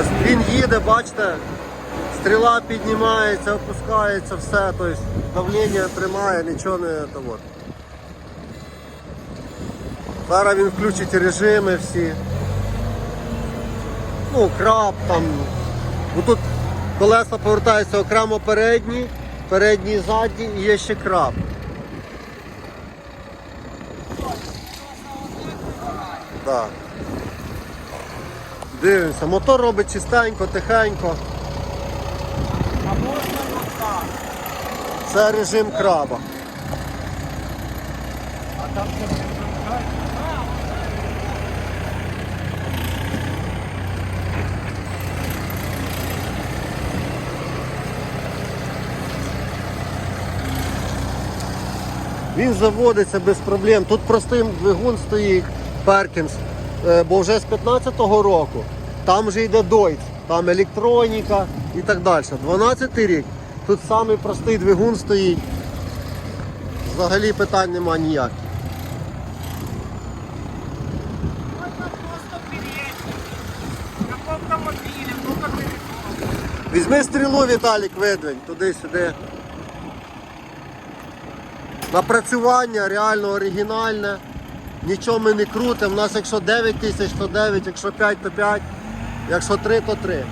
Ось він їде, бачите, стріла піднімається, опускається, все, тобто давлення тримає, нічого не того. Зараз він включить режими всі. Ну, краб там. Бо тут колеса повертаються окремо передні, передні і задні і є ще краб. Так. Дивимося, мотор робить чистенько, тихенько. А можна отак. Це режим краба. А там ще не замикає. Він заводиться без проблем. Тут простий двигун стоїть, Перкінс, е, бо вже з 15-го року там вже йде Дойц, там електроніка і так далі. 12-й рік. Тут самий простий двигун стоїть. Взагалі питань нема ніяких. Візьми стрілу, Віталік, видвинь, туди-сюди. Напрацювання реально оригінальне. Нічого ми не крутимо. У нас якщо 9 тисяч, то 9, якщо 5, то 5, якщо 3, то 3.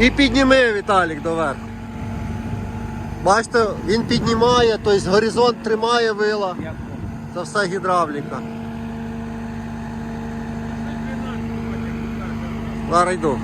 І підніми Віталік доверху. Бачите, він піднімає, тобто горизонт тримає вила. Це все гідравліка. Зараз йду.